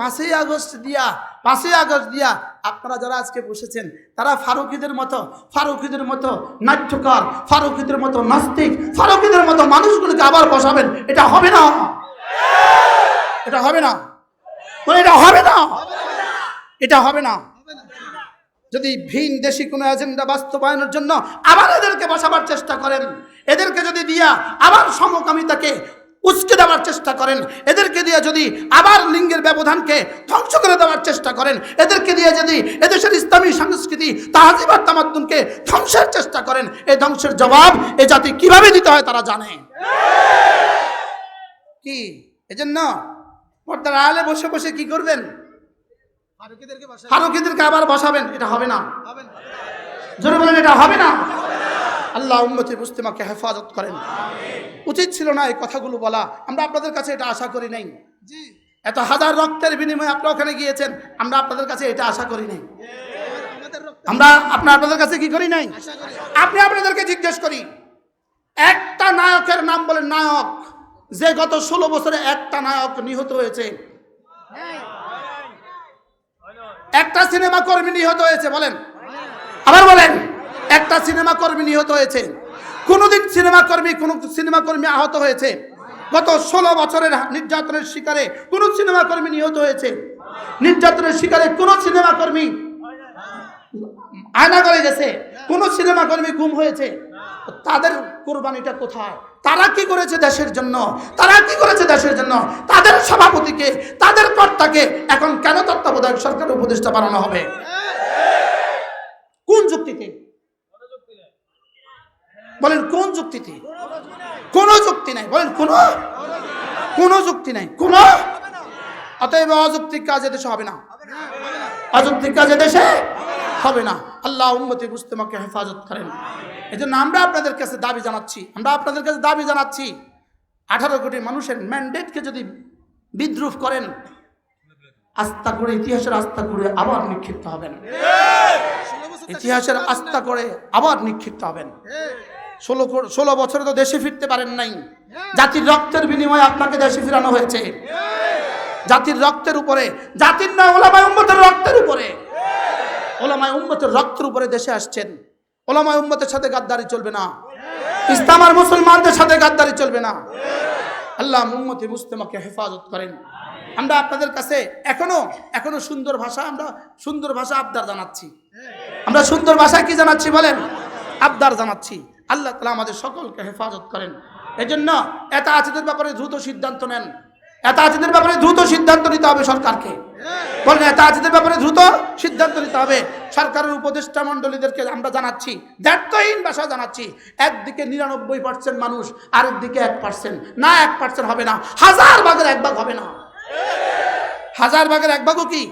পাঁচই আগস্ট দিয়া, পাঁচই আগস্ট দিয়া আপনারা যারা আজকে বসেছেন, তারা ফারুকিদের মতো ফারুকিদের মতো নাট্যকার, ফারুকিদের মতো নাস্তিক, ফারুকিদের মতো মানুষগুলোকে আবার বসাবেন, এটা হবে না। এটা হবে না। এটা হবে না। এটা হবে না। যদি ভিন দেশি কোনো এজেন্ডা বাস্তবায়নের জন্য আবার এদেরকে বসাবার চেষ্টা করেন, এদেরকে যদি দিয়া আবার সমকামিতাকে উস্কে দেওয়ার চেষ্টা করেন। এদেরকে দিয়ে যদি আবার লিঙ্গের ব্যবধানকে ধ্বংস করে দেওয়ার চেষ্টা করেন এদেরকে দিয়ে যদি এদেশের ইসলামী সংস্কৃতি তাহাজিব আর তামাদ্দুনকে ধ্বংসের চেষ্টা করেন এই ধ্বংসের জবাব এ জাতি কীভাবে দিতে হয় তারা জানে। কি? এজন্য পর্দার আলে বসে বসে কি করবেন? ফারুকিদেরকে বসায় আবার বসাবেন এটা হবে না। হবে না। জোরে বলেন এটা হবে না। আল্লাহ উম্মতি মুস্তিমাকে হেফাজত করেন। উচিত ছিল না এই কথাগুলো বলা। আমরা আপনাদের কাছে এটা আশা করি নাই। জি। এত হাজার রক্তের বিনিময়ে আপনারা ওখানে গিয়েছেন আমরা আপনাদের কাছে এটা আশা করি নাই। আমার- আপনার আপনাদের কাছে কি করি নাই? আপনি আপনাদেরকে জিজ্ঞেস করি একটা নায়কের নাম বলেন নায়ক যে গত ষোলো বছরে একটা নায়ক নিহত হয়েছে। একটা সিনেমা কর্মী নিহত হয়েছে বলেন। আবার বলেন। একটা সিনেমা কর্মী নিহত হয়েছে। কোনোদিন সিনেমা কর্মী, কোন সিনেমা কর্মী আহত হয়েছে। গত ষোলো বছরের নির্যাতনের শিকারে কোন সিনেমা কর্মী নিহত হয়েছে। নির্যাতনের শিকারে কোন সিনেমা কর্মী আয়না করে গেছে। কোন সিনেমা কর্মী গুম হয়েছে। তাদের কোরবানিটা কোথায়? তারা কি করেছে দেশের জন্য? তারা কি করেছে দেশের জন্য? তাদের সভাপতিকে, তাদের কর্তাকে এখন কেন তত্ত্বাবধায়ক সরকার উপদেষ্টা বানানো হবে কোন যুক্তিতে বলেন কোন যুক্তিতে? কোন যুক্তি নাই। বলেন কোন? কোন যুক্তি নাই। কোন? অতএব অযৌক্তিক কাজ এদেশে হবে না। অযৌক্তিক কাজ দেশে হবে না। আল্লাহ উম্মতি মুস্তেমাকে হেফাজত করেন। এই জন্য আমরা আপনাদের কাছে দাবি জানাচ্ছি। আমরা আপনাদের কাছে দাবি জানাচ্ছি। আঠারো কোটি মানুষের ম্যান্ডেটকে যদি বিদ্রুপ করেন আস্থা করে ইতিহাসের আস্থা করে আবার নিক্ষিপ্ত হবেন। ইতিহাসের আস্থা করে আবার নিক্ষিপ্ত হবেন। ষোলো ষোলো বছরে তো দেশে ফিরতে পারেন নাই। জাতির রক্তের বিনিময়ে আপনাকে দেশে ফিরানো হয়েছে। জাতির রক্তের উপরে জাতির নয় ওলামায় উম্মতের রক্তের উপরে। ওলামায় উম্মতের রক্তের উপরে দেশে আসছেন। ওলামায় উম্মতের সাথে গাদ্দারি চলবে না। ইসলাম আর মুসলমানদের সাথে গাদ্দারি চলবে না। আল্লাহ মুম্মতি মুস্তেমাকে হেফাজত করেন। আমরা আপনাদের কাছে এখনও এখনও সুন্দর ভাষা আমরা সুন্দর ভাষা আবদার জানাচ্ছি। আমরা সুন্দর ভাষায় কি জানাচ্ছি বলেন? আবদার জানাচ্ছি। আল্লাহ তালা আমাদের সকলকে হেফাজত করেন। এজন্য এতা আচিদের ব্যাপারে দ্রুত সিদ্ধান্ত নেন। এতা আচিদের ব্যাপারে দ্রুত সিদ্ধান্ত নিতে হবে সরকারকে। বলেন এতা আচিদের ব্যাপারে দ্রুত সিদ্ধান্ত নিতে হবে। সরকারের উপদেষ্টা মণ্ডলীদেরকে আমরা জানাচ্ছি, দায়িত্বহীন ভাষা জানাচ্ছি, একদিকে নিরানব্বই পার্সেন্ট মানুষ, আরেকদিকে এক পার্সেন্ট না এক পার্সেন্ট হবে না, হাজার ভাগের এক ভাগ হবে না। হাজার ভাগের এক ভাগও কি?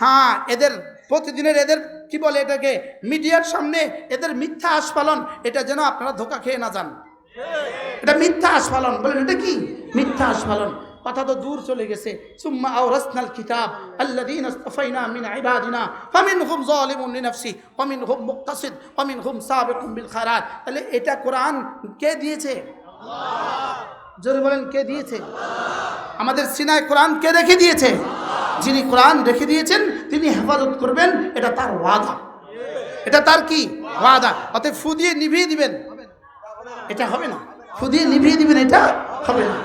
হ্যাঁ এদের প্রতিদিনের এদের, কি বলে এটাকে, মিডিয়ার সামনে এদের মিথ্যা আস্ফালন, এটা যেন আপনারা ধোকা খেয়ে না যান। এটা মিথ্যা আস্ফালন, বলেন এটা কি? মিথ্যা আস্ফালন। কথা তো দূর চলে গেছে। সুম্মা মিন তাহলে এটা কোরআন কে দিয়েছে? জোরে বলেন, কে দিয়েছে? আমাদের সিনায় কোরআন কে রেখে দিয়েছে? যিনি কোরআন রেখে দিয়েছেন তিনি হেফাজত করবেন, এটা তার ওয়াদা। এটা তার কি? ওয়াদা। অতএব ফু দিয়ে নিভিয়ে দিবেন। এটা হবে না। ফু দিয়ে নিভিয়ে দিবেন, এটা হবে না।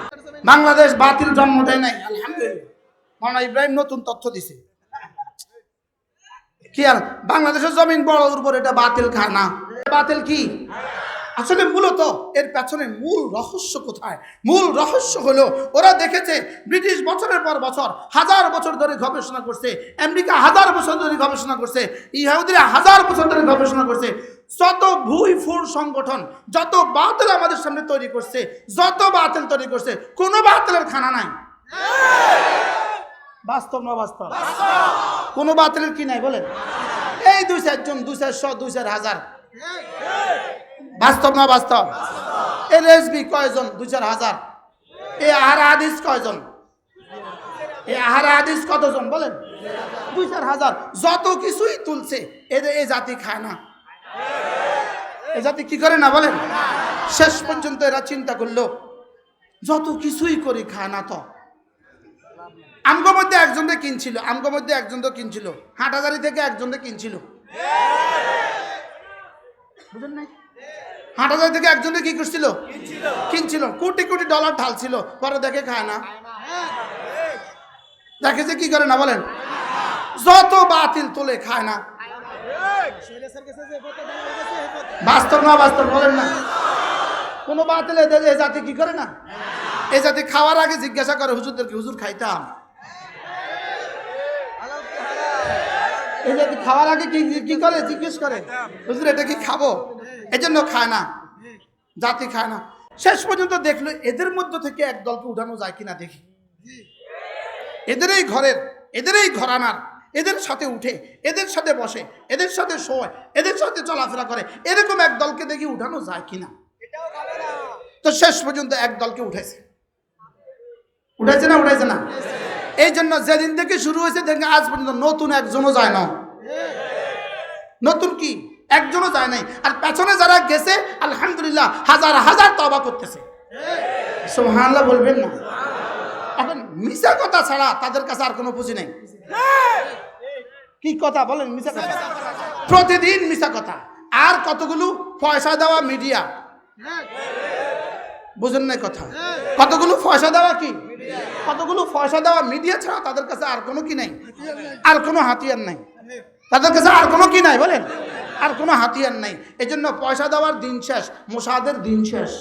বাংলাদেশ বাতিল জন্ম দেয় নাই, আলহামদুলিল্লাহ। মানা ইব্রাহিম নতুন তথ্য দিছে। কি আর, বাংলাদেশের জমিন বড় উর্বর এটা বাতিল খায় না। বাতিল কি? আসলে মূলত এর পেছনে মূল রহস্য কোথায়? মূল রহস্য হলো, ওরা দেখেছে ব্রিটিশ বছরের পর বছর হাজার বছর ধরে গবেষণা করছে, আমেরিকা হাজার বছর ধরে গবেষণা করছে, ইহুদিরা হাজার বছর ধরে গবেষণা করছে। যত ভুই ফুর সংগঠন, যত বাতিল আমাদের সামনে তৈরি করছে, যত বাতিল তৈরি করছে, কোনো বাতিলের খানা নাই। বাস্তব না বাস্তব? কোনো বাতিলের কি নাই, বলেন। এই দুই চারজন, দুই চারশো দুই চার হাজার। বাস্তব না বাস্তব? এর এসবি কয়জন? দুই চার হাজার। এ আহার আদিস কয়জন? এ আহার আদিস কতজন বলেন? দুই চার হাজার। যত কিছুই তুলছে এদের এ জাতি খায় না। এ জাতি কি করে না বলেন? শেষ পর্যন্ত এরা চিন্তা করল, যত কিছুই করি খায় না তো। আমগো মধ্যে একজনকে কিনছিল, আমগো মধ্যে একজন একজনকে কিনছিল হাটাজারি থেকে একজনকে কিনছিল। বুঝেন নাই? হাটাজারি থেকে একজনকে কি করছিল? কিনছিল। কোটি কোটি ডলার ঢালছিল। পরে দেখে খায় না। দেখে যে কি করে না বলেন? যত বাতিল তোলে খায় না। বাস্তব না বাস্তব বলেন না। কোনো বাতিল এ জাতি কি করে না? এ জাতি খাওয়ার আগে জিজ্ঞাসা করে হুজুরদেরকে হুজুর খাইতাম? এই জাতি খাওয়ার আগে কি কি করে? জিজ্ঞেস করে হুজুর এটা কি খাব? এই জন্য খায় না জাতি খায় না। শেষ পর্যন্ত দেখল এদের মধ্য থেকে এক দলকে উঠানো যায় কিনা দেখি। এদের এই ঘরের এদের এই ঘরানার এদের সাথে উঠে এদের সাথে বসে এদের সাথে শোয় এদের সাথে চলাফেরা করে এরকম এক দলকে দেখি উঠানো যায় কিনা। তো শেষ পর্যন্ত এক দলকে উঠেছে উঠেছে না উঠেছে না? এই জন্য যেদিন থেকে শুরু হয়েছে দেখে আজ পর্যন্ত নতুন একজনও যায় না। নতুন কি? একজনও যায় নাই। আর পেছনে যারা গেছে, আলহামদুলিল্লাহ, হাজার হাজার তবা করতেছে। সোহানলা বলবেন না। এখন মিশা কথা ছাড়া তাদের কাছে আর কোনো পুঁজি নেই। কি কথা বলেন মিশা কথা? প্রতিদিন মিশা কথা। আর কতগুলো পয়সা দেওয়া মিডিয়া? বুঝেন নাই কথা? কতগুলো পয়সা দেওয়া কি? কতগুলো পয়সা দেওয়া মিডিয়া ছাড়া তাদের কাছে আর কোনো কি নাই? আর কোনো হাতিয়ার নাই। তাদের কাছে আর কোনো কি নাই, বলেন? আর কোনো হাতিয়ার নাই। এই জন্য পয়সা দেওয়ার দিন শেষ মোসাদের দিন শেষ।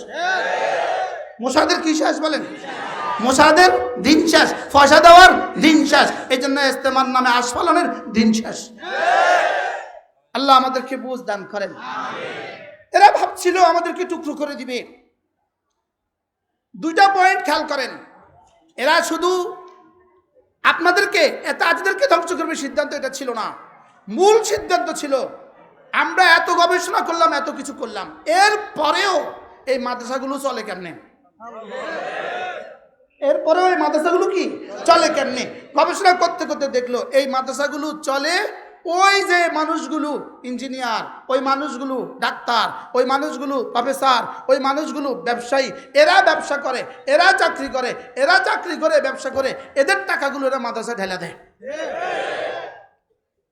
মোসাদের কি শেষ বলেন? মোসাদের দিন শেষ পয়সা দেওয়ার দিন শেষ এই জন্য ইস্তেমার নামে আস্ফালনের দিন শেষ। আল্লাহ আমাদেরকে বুঝ দান করেন। এরা ভাবছিল আমাদেরকে টুকরো করে দিবে। দুইটা পয়েন্ট খেয়াল করেন। এরা শুধু আপনাদেরকে তাদেরকে ধ্বংস করবে সিদ্ধান্ত এটা ছিল না। মূল সিদ্ধান্ত ছিল আমরা এত গবেষণা করলাম, এত কিছু করলাম। এর পরেও এই মাদ্রাসাগুলো চলে কেমনে? এরপরেও এই মাদ্রাসাগুলো কি? চলে কেমনে? গবেষণা করতে করতে দেখল, এই মাদ্রাসাগুলো চলে ওই যে মানুষগুলো, ইঞ্জিনিয়ার, ওই মানুষগুলো ডাক্তার, ওই মানুষগুলো প্রফেসর, ওই মানুষগুলো ব্যবসায়ী, এরা ব্যবসা করে, এরা চাকরি করে, এরা চাকরি করে, ব্যবসা করে, এদের টাকাগুলো এরা মাদ্রাসা ঢেলা দেয়।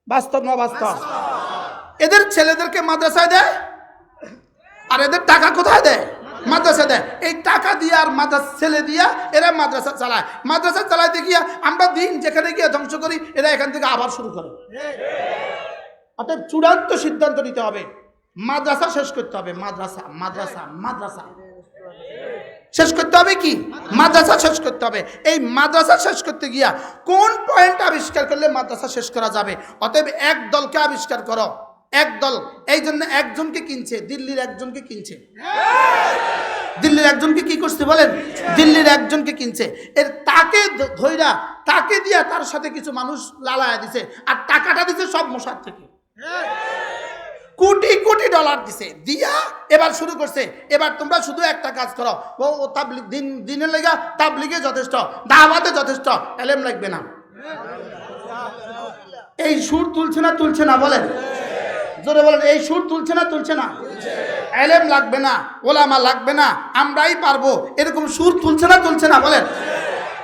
বাস্তব না বাস্তব? এদের ছেলেদেরকে মাদ্রাসায় দেয়? আর এদের টাকা কোথায় দেয়? মাদ্রাসা দেয়। এই টাকা দিয়ে আর মাদ্রাসা, ছেলে দিয়া এরা মাদ্রাসা চালায়। মাদ্রাসা চালাইতে গিয়া আমরা দিন যেখানে গিয়ে ধ্বংস করি, এরা এখান থেকে আবার শুরু করে। অর্থাৎ চূড়ান্ত সিদ্ধান্ত নিতে হবে। মাদ্রাসা শেষ করতে হবে। মাদ্রাসা মাদ্রাসা মাদ্রাসা। শেষ করতে হবে কি? মাদ্রাসা শেষ করতে হবে। এই মাদ্রাসা শেষ করতে গিয়া কোন পয়েন্ট আবিষ্কার করলে মাদ্রাসা শেষ করা যাবে? অতএব এক দলকে আবিষ্কার করো। এক দল, এই জন্য একজনকে কিনছে, দিল্লির একজনকে কিনছে। দিল্লির একজনকে কি করছে বলেন? দিল্লির একজনকে কিনছে। এর তাকে ধ- ধইরা, তাকে দিয়া তার সাথে কিছু মানুষ লালায়া দিছে, আর টাকাটা দিছে সব মশার থেকে। কোটি কোটি ডলার দিছে, দিয়া এবার শুরু করছে, এবার তোমরা শুধু একটা কাজ করো। ও ও তাবলিগ, দিন, দিনের লেগা তাবলিগে যথেষ্ট, দাওয়াতে যথেষ্ট, এলেম লাগবে না। এই সুর তুলছে না তুলছে না, বলেন। জোরে বলেন, এই সুর তুলছে না তুলছে না? এলেম লাগবে না, ওলামা লাগবে না, আমরাই পারব। এরকম সুর তুলছে না তুলছে না, বলেন।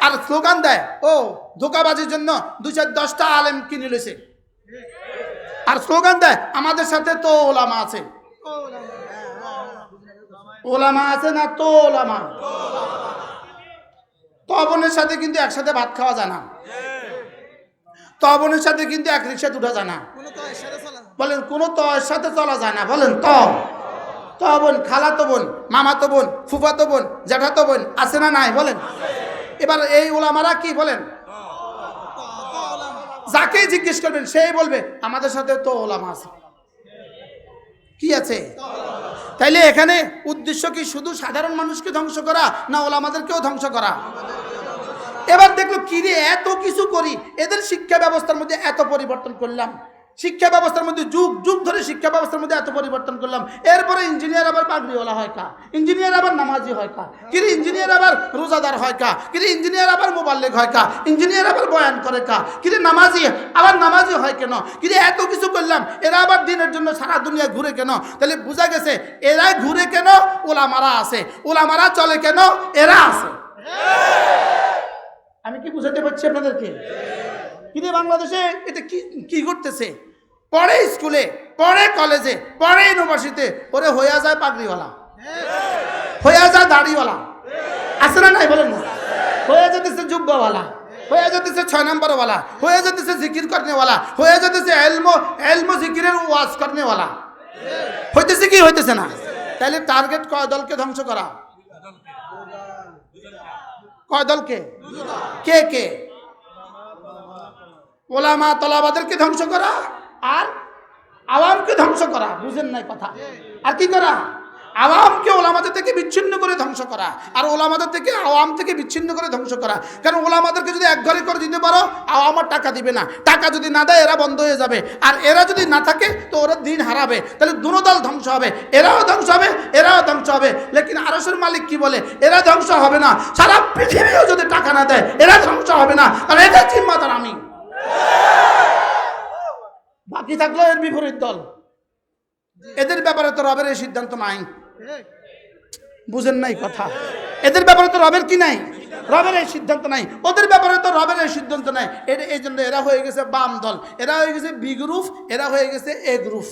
আর স্লোগান দেয়, ও, ধোকাবাজির জন্য দু চার দশটা আলেম কিনে লইছে। আর স্লোগান দেয়, আমাদের সাথে তো ওলামা আছে। ওলামা আছে না, তো ওলামা? তবনের সাথে কিন্তু একসাথে ভাত খাওয়া যায় না। তবনের সাথে কিন্তু এক রিক্সাতে উঠা যায় না। বলেন, কোনো তো এর সাথে চলা যায় না। বলেন ত তো বোন, খালাতো বোন, মামাতো বোন, ফুফাতো বোন, জ্যাঠাতো বোন, আছে না নাই? বলেন। এবার এই ওলামারা কি বলেন? যাকে জিজ্ঞেস করবেন, সেই বলবে, আমাদের সাথে তো ওলামা আছে। কি আছে? তাইলে এখানে উদ্দেশ্য কি শুধু সাধারণ মানুষকে ধ্বংস করা, না ওলামাদেরকেও ধ্বংস করা? এবার দেখল কি রে এত কিছু করি, এদের শিক্ষা ব্যবস্থার মধ্যে এত পরিবর্তন করলাম। শিক্ষা ব্যবস্থার মধ্যে যুগ যুগ ধরে শিক্ষা ব্যবস্থার মধ্যে এত পরিবর্তন করলাম। এরপরে ইঞ্জিনিয়ার আবার পাগড়িওয়ালা হয় কা? ইঞ্জিনিয়ার আবার নামাজি হয় কা? কিরে ইঞ্জিনিয়ার আবার রোজাদার হয় কা? কিরে ইঞ্জিনিয়ার আবার মোবাল্লেগ হয় কা? ইঞ্জিনিয়ার আবার বয়ান করে কা? কিরে নামাজি, আবার নামাজি হয় কেন? কিরে এত কিছু করলাম, এরা আবার দিনের জন্য সারা দুনিয়া ঘুরে কেন? তাহলে বোঝা গেছে এরাই ঘুরে কেন? ওলা ওলামারা আছে। ওলামারা চলে কেন? এরা আছে। আমি কি বুঝাতে পারছি আপনাদেরকে? কিন্তু বাংলাদেশে এটা কি কি করতেছে পড়ে স্কুলে পড়ে কলেজে পড়ে ইউনিভার্সিটিতে, ওরে হইয়া যায় পাগড়িওয়ালা। হইয়া যায় দাড়িওয়ালা। আছে না নাই বলেন না? হয়ে যেতেছে যুব্বওয়ালা হয়ে যেতেছে ছয় নম্বরওয়ালা হয়ে যেতেছে জিকির করনেওয়ালা হয়ে যেতেছে এলমো এলমো জিকিরের ওয়াজ করনেওয়ালা। হইতেছে কি, হইতেছে না? তাহলে টার্গেট কয় দলকে ধ্বংস করা? কয় দলকে? কে কে? ওলামা তলাবাদেরকে ধ্বংস করা? আর আওয়ামকে ধ্বংস করা, বুঝেন নাই কথা। আর কি করা? আওয়ামকে ওলামাদের থেকে বিচ্ছিন্ন করে ধ্বংস করা, আর ওলামাদের থেকে আওয়াম থেকে বিচ্ছিন্ন করে ধ্বংস করা। কারণ ওলামাদেরকে যদি এক ঘরে করে দিতে পারো, আওয়াম আর টাকা দিবে না। টাকা যদি না দেয়, এরা বন্ধ হয়ে যাবে। আর এরা যদি না থাকে, তো ওরা দিন হারাবে। তাহলে দুনো দল ধ্বংস হবে। এরাও ধ্বংস হবে, এরাও ধ্বংস হবে। লেকিন আরসের মালিক কি বলে? এরা ধ্বংস হবে না। সারা পৃথিবীও যদি টাকা না দেয়, এরা ধ্বংস হবে না। কারণ এদের জিম্মাদার আমি বাকি থাকল এর বিপরীত দল? এদের ব্যাপারে তো রবের এই সিদ্ধান্ত নাই। বুঝেন নাই কথা। এদের ব্যাপারে তো রবের কি নাই? রবের এই সিদ্ধান্ত নাই। ওদের ব্যাপারে তো রবের এই সিদ্ধান্ত নাই। এর এই জন্য এরা হয়ে গেছে বাম দল। এরা হয়ে গেছে বি গ্রুপ এরা হয়ে গেছে এ গ্রুপ।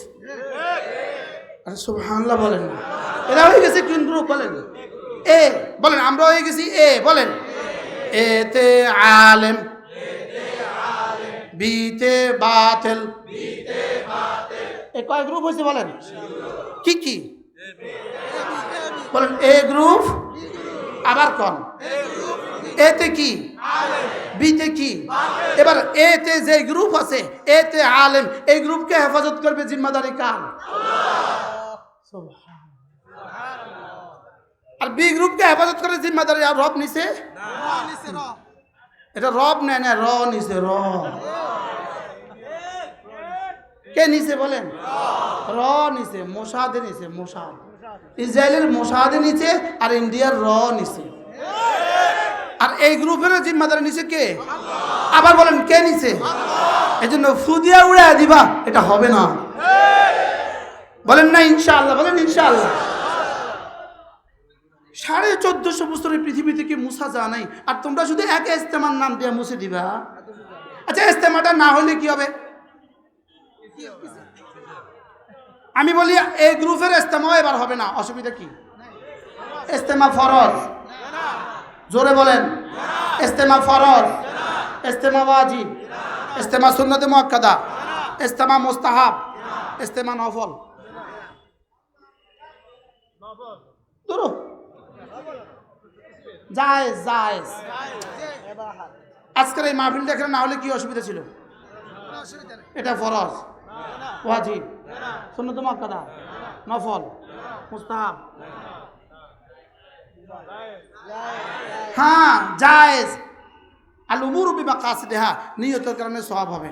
আরে সুবহানাল্লাহ বলেন না। এরা হয়ে গেছে কোন গ্রুপ বলেন? এ বলেন আমরা হয়ে গেছি এ বলেন। এতে আলেম। বিতে বাতিল। এ কয় গ্রুপ হয়েছে বলেন? কি কি? বলেন এ গ্রুপ আবার কন? এতে কি? বিতে কি? এবার এতে যে গ্রুপ আছে এতে আলেম এই গ্রুপকে হেফাজত করবে জিম্মাদারি কার? আর বি গ্রুপকে হেফাজত করে জিম্মাদারি আর রব নিছে? এটা রব নেয় না, র নিছে র। কে নিছে বলেন? র নিছে, মোসাদে নিছে, মোসাদ। ইসরায়েলের মোসাদে নিচে আর ইন্ডিয়ার র নিছে। আর এই গ্রুপের জিম্মাদারি নিছে কে? আবার বলেন, কে নিছে? এই জন্য ফুদিয়া উড়ে দিবা, এটা হবে না। বলেন না ইনশাআল্লাহ, বলেন ইনশাআল্লাহ। সাড়ে চোদ্দশো বছরের পৃথিবী থেকে মুসা যা নাই। আর তোমরা শুধু এক ইস্তেমার নাম দিয়ে মুছে দিবা। আচ্ছা ইস্তেমাটা না হলে কি হবে? আমি বলি, এই গ্রুপের ইস্তেমাও এবার হবে না। অসুবিধা কি? ইস্তেমা ফরজ। জোরে বলেন। ইস্তেমা ফরজ। ইস্তেমা ওয়াজিব। ইস্তেমা সুন্নতে মুআক্কাদা। ইস্তেমা মুস্তাহাব। ইস্তেমা নফল। ধরো। জায়েজ জায়েজ। আজকের এই মাহফিলটা এখানে না হলে কি অসুবিধা ছিল? এটা ফরজ। ওয়াজিব। সুন্নত মুআক্কাদা। নফল। মুস্তাহাব। হ্যাঁ জায়েজ। আল উমুর বিমা কাসিদেহা নিয়তের কারণে সওয়াব হবে।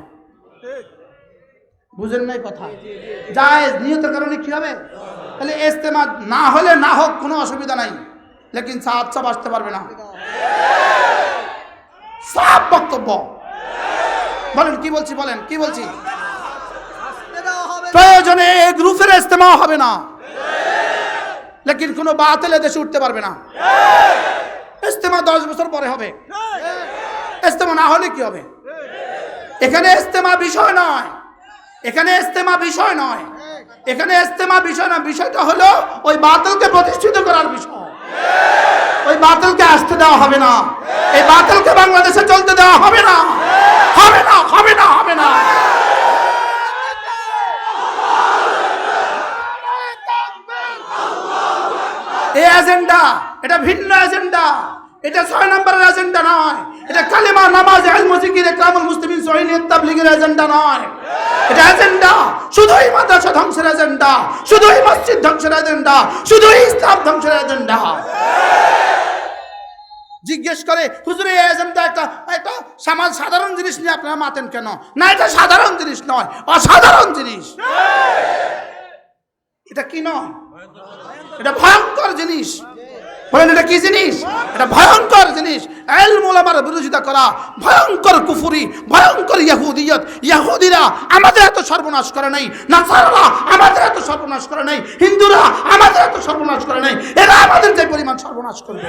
বুঝেন নাই কথা? জায়েজ। নিয়তের কারণে কি হবে? তাহলে ইস্তেমা না হলে না হোক কোনো অসুবিধা নাই। লেকিন সাপ সাপ আসতে পারবে না। সাপ বক্তব্য। বলেন, কি বলছি, বলেন, কি বলছি? প্রয়োজনে গ্রুপের ইস্তেমা হবে না। লেকিন কোনো বাতিল দেশে উঠতে পারবে না। ইস্তেমা দশ বছর পরে হবে। ইস্তেমা না হলে কি হবে? এখানে ইস্তেমা বিষয় নয়। এখানে ইস্তেমা বিষয় নয়। এখানে ইস্তেমা বিষয় না, বিষয়টা হলো ওই বাতিলকে প্রতিষ্ঠিত করার বিষয়। ওই বাতিলকে আসতে দেওয়া হবে না। এই বাতিলকে বাংলাদেশে চলতে দেওয়া হবে না। হবে না হবে না হবে না। এই এজেন্ডা এটা ভিন্ন এজেন্ডা এটা ছয় নম্বরের এজেন্ডা নয়। এটা কালিমা নামাজ আল মুজিকির ইকরামুল মুসলিমিন সহিনিয়ত তাবলীগের এজেন্ডা নয়। এটা এজেন্ডা শুধুই মাদ্রাসা ধ্বংসের এজেন্ডা শুধুই মসজিদ ধ্বংসের এজেন্ডা শুধুই ইসলাম ধ্বংসের এজেন্ডা জিজ্ঞেস করে হুজুর এই এজেন্ডা একটা একটা সমাজ সাধারণ জিনিস নিয়ে আপনারা মাতেন কেন? না এটা সাধারণ জিনিস নয় অসাধারণ জিনিস। এটা কি নয়? এটা ভয়ঙ্কর জিনিস। বলেন, এটা কি জিনিস? এটা ভয়ঙ্কর জিনিস। এল মোলামার বিরোধিতা করা ভয়ঙ্কর কুফুরি, ভয়ঙ্কর ইয়াহুদিয়ত। ইয়াহুদিরা আমাদের এত সর্বনাশ করে নাই, নাসারারা আমাদের এত সর্বনাশ করে নাই, হিন্দুরা আমাদের এত সর্বনাশ করে নাই, এরা আমাদের যে পরিমাণ সর্বনাশ করবে।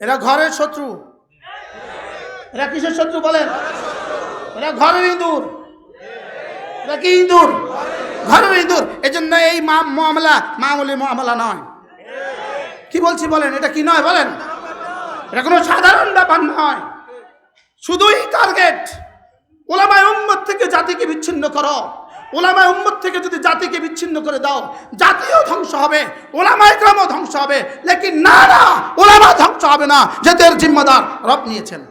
এরা ঘরের শত্রু। এরা কিসের শত্রু বলেন? এরা ঘরের ইঁদুর। এরা কি ইঁদুর? ঘরের ইঁদুর। এই জন্য এই মামলা মামুলি মামলা নয়। কি বলছি বলেন এটা কি নয় বলেন? এটা কোনো সাধারণ ব্যাপার নয়। শুধুই টার্গেট ওলামায় উম্মত থেকে জাতিকে বিচ্ছিন্ন করো। ওলামায় উম্মত থেকে যদি জাতিকে বিচ্ছিন্ন করে দাও জাতিও ধ্বংস হবে ওলামায় গ্রামও ধ্বংস হবে। লেকিন না না ওলামা ধ্বংস হবে না যেতের জিম্মাদার রব নিয়েছেন।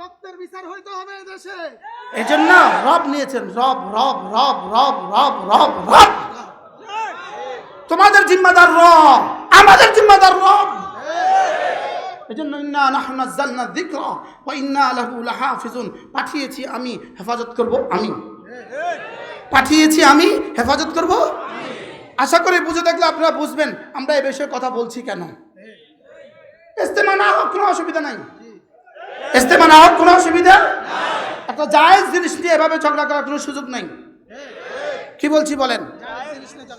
রক্তের বিচার হইতে হবে এই দেশে এই জন্য রব নিয়েছেন রব রব রব রব রব রব রব। তোমাদের জিম্মাদার রব, আমাদের জিম্মাদার রব। পাঠিয়েছি আমি, হেফাজত করব আমি। পাঠিয়েছি আমি, হেফাজত আশা করি বুঝে থাকলে আপনারা বুঝবেন, আমরা এই বিষয়ে কথা বলছি কেন? ইস্তেমা না হোক কোনো অসুবিধা নাই। ইস্তেমা হোক কোনো অসুবিধা একটা জায়েজ জিনিস নিয়ে এভাবে ঝগড়া করার কোনো সুযোগ নাই। কি বলছি বলেন?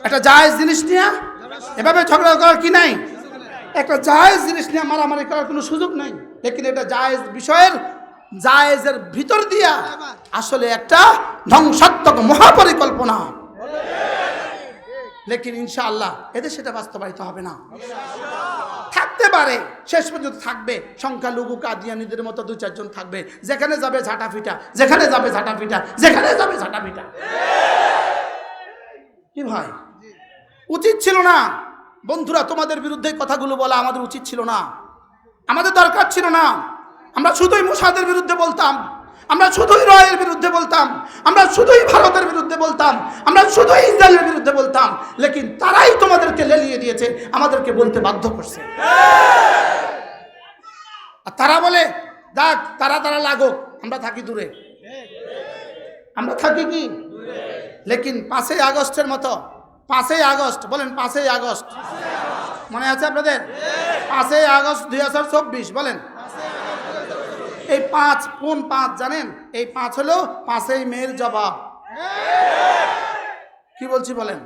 একটা জায়েজ জিনিস নিয়ে এভাবে ঝগড়া করার কি নাই? একটা জায়েজ জিনিস নিয়ে মারামারি করার কোনো সুযোগ নাই। লেকিন এটা জায়েজ বিষয়ের, জায়েজের ভিতর দিয়া আসলে একটা ধ্বংসাত্মক মহাপরিকল্পনা। লেকিন ইনশাআল্লাহ এদের সেটা বাস্তবায়িত হবে না। থাকতে পারে, শেষ পর্যন্ত থাকবে। সংখ্যালঘু কাদিয়ানিদের মতো দু চারজন থাকবে। যেখানে যাবে ঝাঁটা ফিটা, যেখানে যাবে ঝাঁটা ফিটা, যেখানে যাবে ঝাঁটা ফিটা। কি ভাই। উচিত ছিল না। বন্ধুরা, তোমাদের বিরুদ্ধে কথাগুলো বলা আমাদের উচিত ছিল না। আমাদের দরকার ছিল না। আমরা শুধুই মুসাদের বিরুদ্ধে বলতাম। আমরা শুধুই রয়ের বিরুদ্ধে বলতাম। আমরা শুধুই ভারতের বিরুদ্ধে বলতাম। আমরা শুধুই ইসরায়েলের বিরুদ্ধে বলতাম। লেকিন তারাই তোমাদেরকে লেলিয়ে দিয়েছে, আমাদেরকে বলতে বাধ্য করছে। আর তারা বলে, দেখ, তারা তারা লাগো আমরা থাকি দূরে। আমরা থাকি কি? লেকিন পাঁচই আগস্টের মতো, পাঁচই আগস্ট, বলেন পাঁচই আগস্ট। মনে আছে আপনাদের? পাঁচই আগস্ট দুই হাজার চব্বিশ, বলেন। এই পাঁচ, কোন পাঁচ জানেন? এই পাঁচ হলো পাঁচই মেয়ের জবাব। কি বলছি বলেন?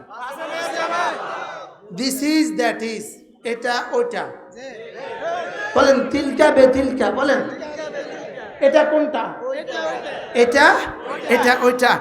দিস ইজ দ্যাট ইজ এটা, ওইটা। বলেন, তিলকা বেতিলকা, বলেন। এটা কোনটা? এটা এটা, ওইটা।